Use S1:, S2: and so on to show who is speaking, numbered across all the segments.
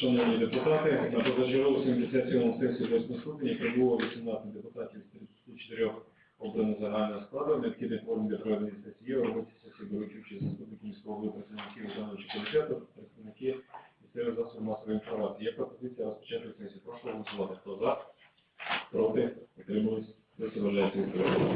S1: Шановні депутати, на позачергову 77 сесію 8 ступеня прибуло 18 депутатів з 34 обрано загального складу. Необхідний форм для проведення сесії. У сесії беруть участь заступники міського голови, працівники виконавчого комітету, представники місцевих засобів масової інформації. Є пропозиція розпочати сесію. Прошу голосувати. Хто за? Проти? Утримались? Сесія вважається відкритою.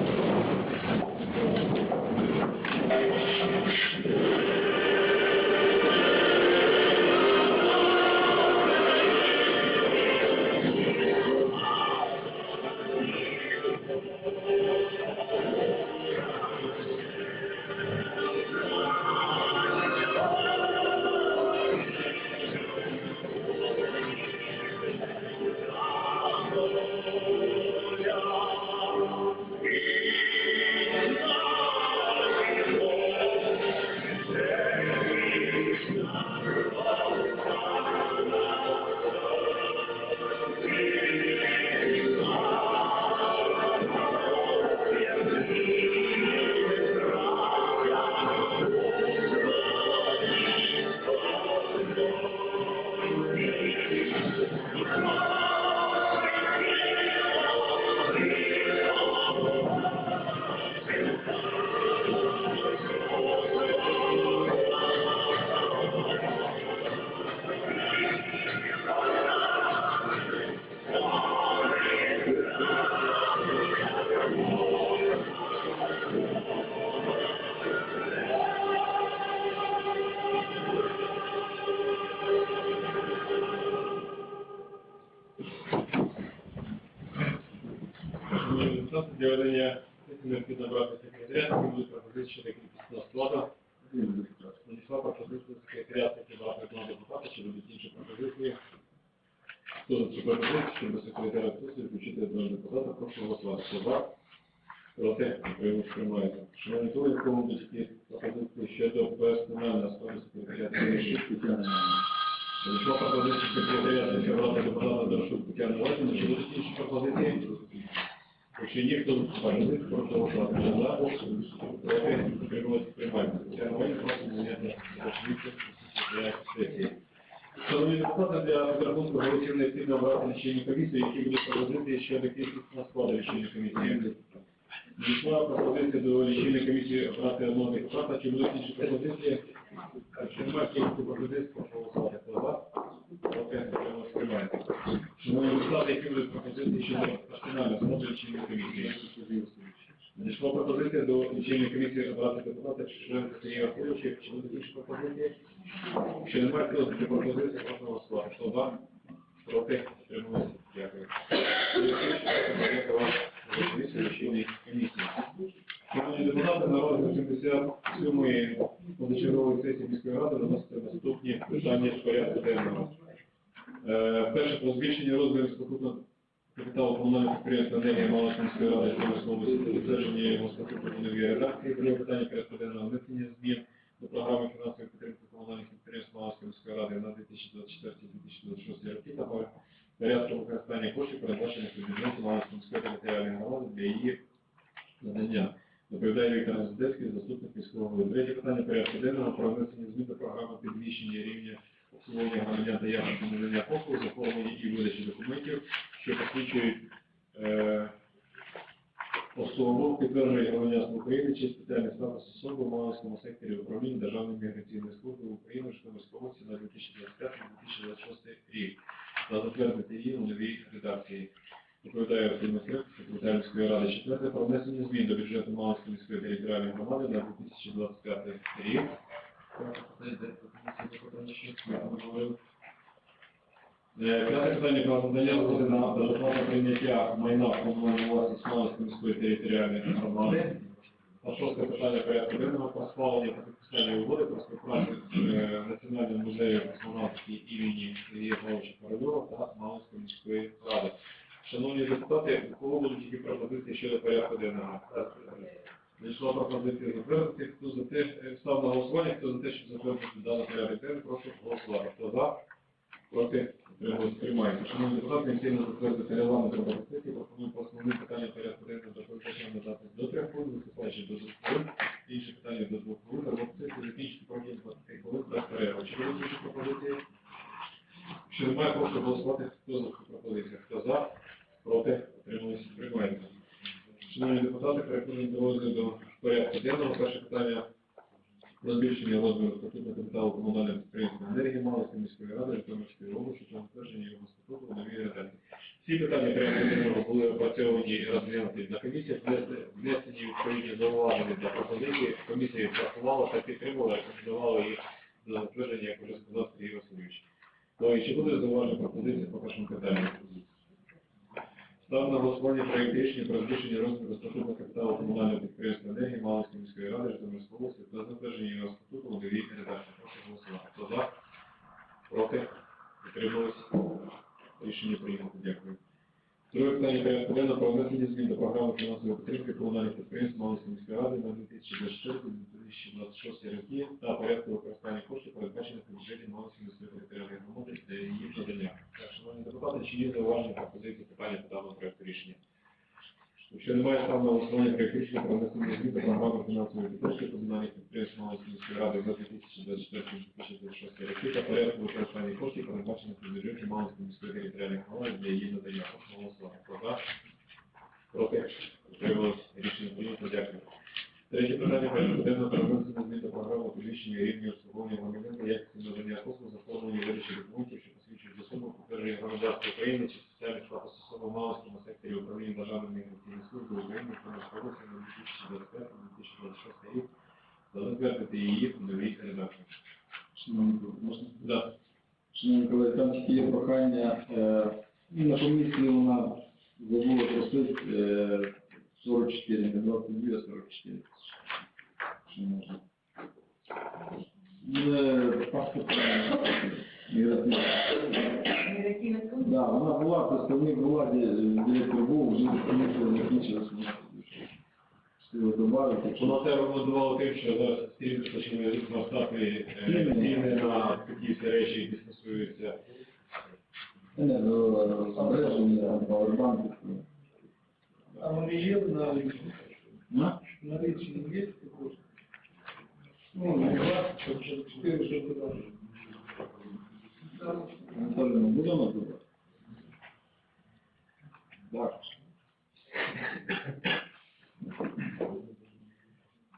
S1: Хто за цю пропозицію, щоб секретаря сесії одного депутата, прошу голосувати. Хто за? Проти? Утримуюсь, приймається. Шановні колеги, в кого будуть якісь пропозиції щодо персонального складу секретаріату? Надійшла пропозиція секретаріату, щоб брати депутата Дорошук Тетяну Владимировну, чи будуть інші пропозиції? Якщо є, хто виступає, прошу голосувати. Хто за? Проти? Утримуюсь, приймається. Тетяна Владимировна, просимо зайняти робочу для сесії. Шановні депутати, для підрахунку голосів необхідно обрати лічильні комісії, які будуть пропозиції щодо кількісного складу лічильної комісії. Надійшла пропозиція до лічильної комісії обрати одного депутата. Чи будуть інші пропозиції? Якщо немає кількості пропозицій, прошу голосувати. Хто за? Проти? Утримуюсь, приймається. Шановні депутати, які будуть пропозиції щодо персонального складу лічильної комісії? Надійшла пропозиція до лічильної комісії обрати депутата Чуженка Сергія Васильовича. Чи будуть інші пропозиції? Якщо немає кількості пропозицій, прошу голосувати. Хто за? Проти? Утримуюсь. Дякую. Дякую депутати, на розгляд 77-ї позачергової сесії міської ради виносяться наступні питання з порядку денного. Е, Перше про збільшення розмірів статутного капіталу комунального підприємства енергія Малошинської ради області, затвердження його статуту в новій редакції, друге питання порядку денного внесення змін до програми фінансової підтримки комунальних підприємств Малошинської міської ради на 2024-2026 роки та порядку використання коштів, передбачених у бюджеті Малошинської міської територіальної громади для її надання. Доповідає Віктор Нездецький, заступник міського голови. Третє питання порядку денного про внесення змін до програми підвищення рівня обслуговування громадян та якості надання послуг, заповнення і видачі документів, що посвідчують е, особу, підтверджують громадянство України чи спеціальний статус особи в Малинському секторі управління Державної міграційної служби України Житомирської області на 2025-2026 рік та затвердити її у новій редакції. Доповідає Василь Масляк, секретар міської ради четверте про внесення змін до бюджету Малинської міської територіальної громади на 2025 рік. Е, П'яте питання про надання згоди на безоплатне прийняття майна в комунальну власність Малинської міської територіальної громади. А шосте питання порядку денного про схвалення та підписання угоди про співпрацю з е, Національним музеєм космонавтики імені Сергія Павловича Корольова та Малинської міської ради. Шановні депутати, у кого будуть які пропозиції щодо порядку денного? Надійшла пропозиція затвердити. Хто за те, е, став на голосування, хто за те, щоб затвердити даний порядок денний, прошу голосувати. Хто за? Проти? Утримуюсь, приймається. Шановні депутати, необхідно затвердити регламент роботи сесії. Пропоную по основним питанням порядку денного доповідачам надати до трьох хвилин, виступаючи до двох хвилин, інші питання до двох хвилин, роботу сесії закінчити протягом 20 хвилин без перерви. Чи будуть інші пропозиції? Якщо немає, прошу голосувати. Хто за пропозицію? Хто за? Проти? Утримались? Приймається. Шановні депутати, переходимо до розгляду порядку денного. Перше питання про збільшення розміру статутного капіталу комунального підприємства енергії Малої міської ради Житомирської області та затвердження його статуту в новій редакції. Всі питання денного були опрацьовані і розглянуті на комісіях, внесені- відповідні зауваження для пропозиції. Комісія їх врахувала та підтримала, рекомендувала їх до затвердження, як вже сказав Сергій Васильович. То і чи буде зауваження пропозиції по першому питанню? Ставлю на голосування проєкт рішення про збільшення розміру статутного капіталу комунального підприємства енергії Малинської міської ради Житомирської області та затвердження його статуту у новій редакції. Прошу голосувати. Хто за? Проти? Утримались? Рішення прийнято. Дякую. Друге питання порядку денного про внесення змін до програми фінансової підтримки комунальних підприємств Малинської міської ради на 2024-2026 роки та порядку використання коштів, передбачених у бюджеті Малинської міської територіальної громади для її надання. Шановні депутати, чи є зауваження пропозиції питання по даному проекту рішення? Якщо немає ставлю на голосування проект рішення про внесення змін до програми фінансової підтримки комунальних підприємств міської ради за 2024-2026 роки та порядку використання коштів, передбачених у бюджеті Малинської міської територіальної громади для її надання. Прошу голосувати. Хто? Проти? Рішення прийнято. Дякую. Третє питання порядку денного про внесення змін до програми підвищення рівня обслуговування громадян та якості надання послуг за формулою видачі документів, що посвідчують особу, підтвердження громадянства України чи соціальний статус особи в Малинському секторі управління Державної міграційної служби України Житомирської області на 2025-2026 рік та затвердити її в новій редакції.
S2: Шановні колеги, можна?
S1: Да.
S2: Шановні колеги, там тільки є прохання, е, і на комісії вона забула просити е, 44, не 22, а 44. Що можна? Е, Паспорт
S3: Міграційна служба?
S2: Да, вона була, представник влади, е, директор був, вже комісія закінчилась. Хотіли добавити.
S1: Воно це рекомендувало тим, що зараз стрімко почали зростати ціни на такі всі речі, які стосуються
S2: Енергозбереження, павербанки.
S4: А вони є на
S2: На?
S4: на річні є також? Ну, на два, щоб
S2: Анатолій, ну, будемо думати? Так.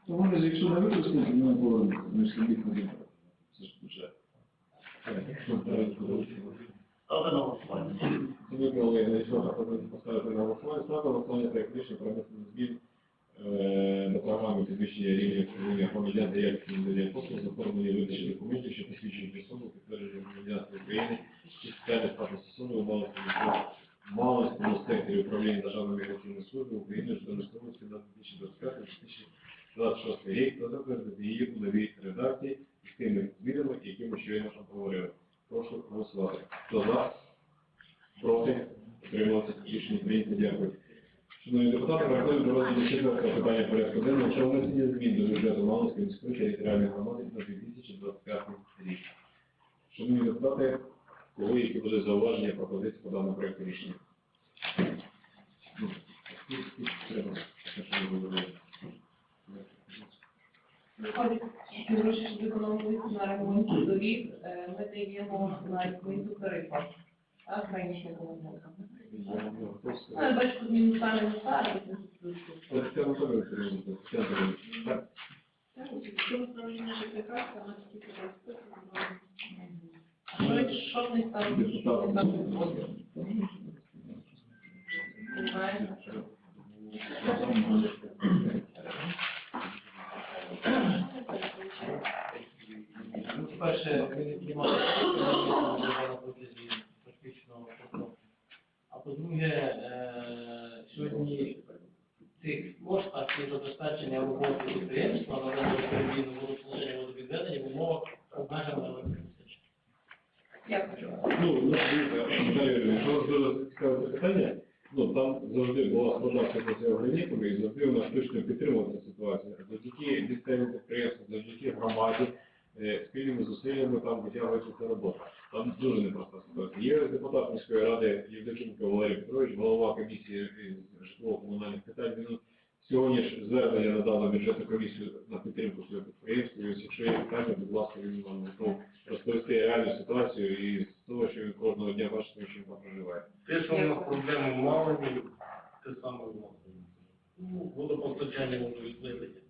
S2: Ну, вони ж, якщо не використають, ми повернемо. Ми ж собі ходимо. Це ж бюджет.
S4: Ставте на голосування.
S1: Виконали надійшла пропозиція поставити на голосування. Ставлю на голосування проект рішення про внесення змін програми підвищення рівня обслуговування громадян та якості надання послуг за формулою видачі документів, що посвідчують особу, підтвердження громадянства України чи соціальний статус особи у Малинському секторі управління Державної міграційної служби України Житомирської області на 2025-2026 рік та затвердити її у новій редакції з тими змінами, які щойно обговорили. Прошу голосувати. Хто за? Проти? Утрималися? Рішення прийнято. Дякую. Шановні депутати, до розгляду четвертого питання порядку денного про внесення змін до бюджету Малинської міської територіальної громади на 2025 рік. Шановні депутати, коли які будуть зауваження, пропозиції по даному проекту рішення?
S3: Виходить, що економити на ремонт доріг, е, ми даємо на зміну тарифа. Так, раніше було. Ну, я бачу, тут мінусами не
S1: Анатолійович. Так?
S3: Що управління ЖКХ, вона тільки А що, не ставить?
S2: Депутати.
S3: Немає.
S4: Ну, По-перше, ми не приймали рішення на протязі практичного року. А по-друге, е, сьогодні цих коштах і забезпечення роботи підприємства на передвійну водопостачання водовідведення в умовах обмеженої електричності.
S3: Дякую.
S1: Ну, ну, дивіться, Наталія Юрійовна, що вас дуже запитання. Ну, там завжди була складна ситуація організму, і завжди у нас точно підтримувалася ситуація. Завдяки місцевим підприємствам, завдяки громаді, е, спільними зусиллями там витягується ця робота. Там дуже непроста ситуація. Є депутат міської ради Євдокимко Валерій Петрович, голова комісії житлово-комунальних питань. Він сьогодні ж звернення надав на бюджетну комісію на підтримку цього підприємства. І ось якщо є питання, будь ласка, він вам готов розповісти реальну ситуацію і з того, що він дня бачити, що він там проживає.
S5: Те, що у нас проблеми мало, те саме в нас. Ну, водопостачання може відведення.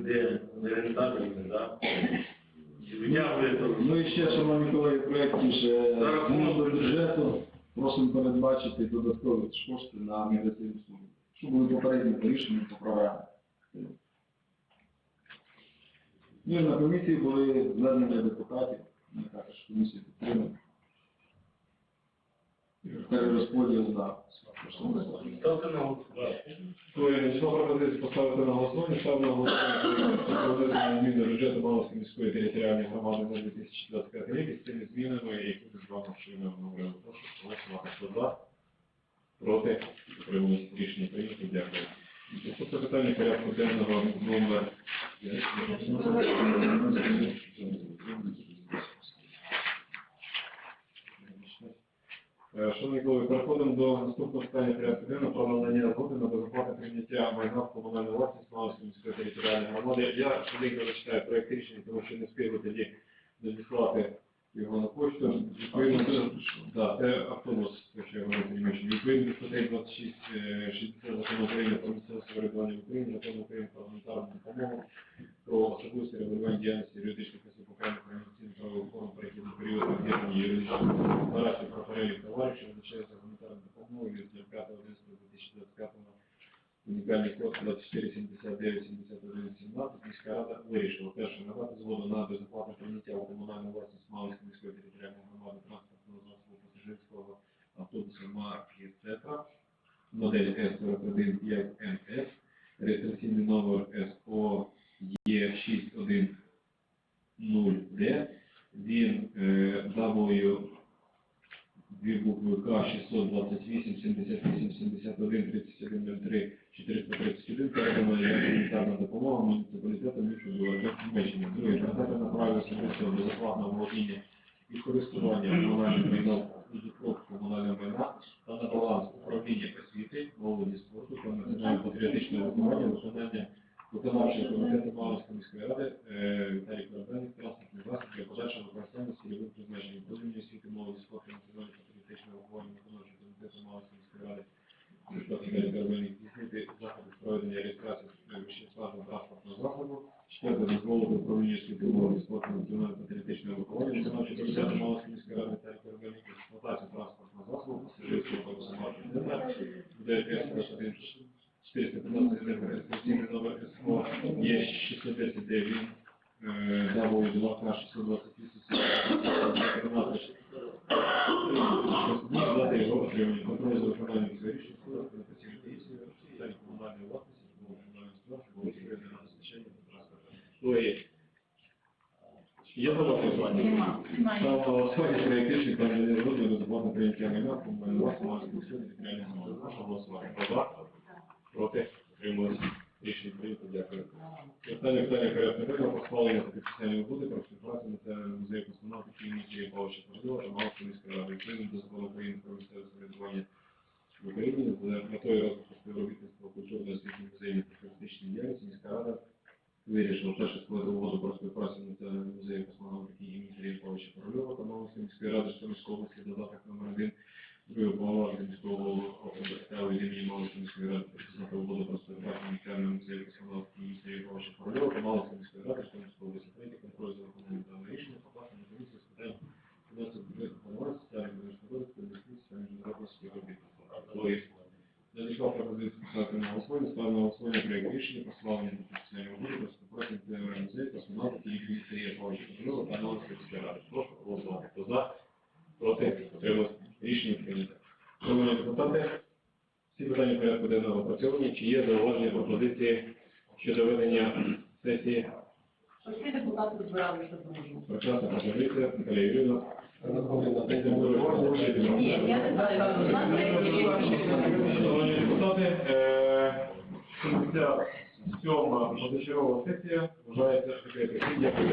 S5: Де не рентабельне, да?
S2: Ну і ще, шановні колеги, в проєкті ж
S5: За рахунок
S2: змін до бюджету просимо передбачити додаткові кошти на службу, що були попередні рішення по програмі. Ну і на комісії були звернення депутатів, ми також комісію підтримали. Перерозподіл на
S5: Ставте на голосування.
S1: Пропозиція поставити на голосування, ставлю на голосування пропозицію змін до бюджету Маловської міської територіальної громади на 2025 рік з цими змінами, які ми з вами щойно говорили. Прошу голосувати. Хто за? Проти? Утримались? Рішення прийнято. Дякую. Наступне питання порядку денного номер Е, Шановні колеги, переходимо до наступного питання порядку денного про надання згоди на безоплатне прийняття майна в комунальну власність Малинської міської територіальної громади. Я швиденько зачитаю проект рішення, тому що не встигли тоді надіслати його на почту. Відповідно, да, це автобус, якщо я говорю приміщення. Відповідно статей 26, е, 60 закону України про місцеве самоврядування в Україні, закону України про гуманітарну допомогу, про особисті регулювання діяльності юридичних осіб окремих організаційних правових форм, перехід до періоду об'єднання юридичних декларацій про перелік товарів, що визначається гуманітарною допомогою від 05.11.2025 Унікальний код 2479-71-17 міська рада вирішила перше надати згоду на безоплатне прийняття у комунальну власність Малинської міської територіальної громади транспортного засобу пасажирського автобуса марки «Цетра» модель С415МС, реєстраційний номер СО Е610Д, він е, W дві букви К628-78 Карабенник здійснити заходи з проведення реєстрації вещества транспортного засобу, четверте дозволу управління освіти, молоді спорту, національно-патріотичного виховання виконавчого комітету Малинської міської ради Віталій Карабенник експлуатацію транспортного засобу, пасажирського автобуса марки Дена, ДС 21 415 реєстраційний номер СО є 610 де він W 2 К 628 дати його отримання контролю за виконанням цього рішення складати на працівній комісії питань комунальної власності, житлово комунального господарства, було відкрите на забезпечення та транспорту. Колеги, Є запитання? Проект рішення про надання згоди на безоплатне прийняття майна в комунальну власність Малинської міської територіальної громади. Прошу голосувати. Хто за? Проти? Утримуюсь. Рішення прийнято. Дякую. Останнє питання порядку денного про підписання угоди про співпрацю Національного музею космонавтики і Павловича Кордова та Малської міської ради України до закону України про місцеве самоврядування в Україні з метою розвитку співробітництва культурної освітньої музейної та туристичної діяльності міська рада вирішила перше складати угоду про співпрацю Національного музею космонавтики імені Сергія Корольова та Малської міської ради Житомирської області додаток номер 1 Другого повноваження міського голови округу Стали імені Малської міської ради підписати угоду про співпрацю Національного музею космонавтики імені Сергія Корольова та Малської міської ради Житомирської області третє контроль за виконанням даного рішення покласти на комісію з питань фінансового бюджету планування соціального економічного інвестицій та міжнародного співробітництва. Надійшла пропозиція поставити на голосування, ставимо на голосування проект рішення про та підписання угоди про співпрацю Національного музею космонавтики і Сергія Павловича Корольова та Малської міської ради. Прошу голосувати. Хто за? Проти? Утрималось? Рішення прийнято. Шановні депутати, всі питання порядку денного опрацьовані. Чи є зауваження пропозиції щодо ведення сесії?
S3: Всі депутати збиралися дружно.
S1: Прекрасна подивіться, Наталія Юрійовна.
S3: Ні, я не знаю, на сесії.
S1: Шановні депутати, е, 77-ма позачергова сесія вважається, що таке Дякую.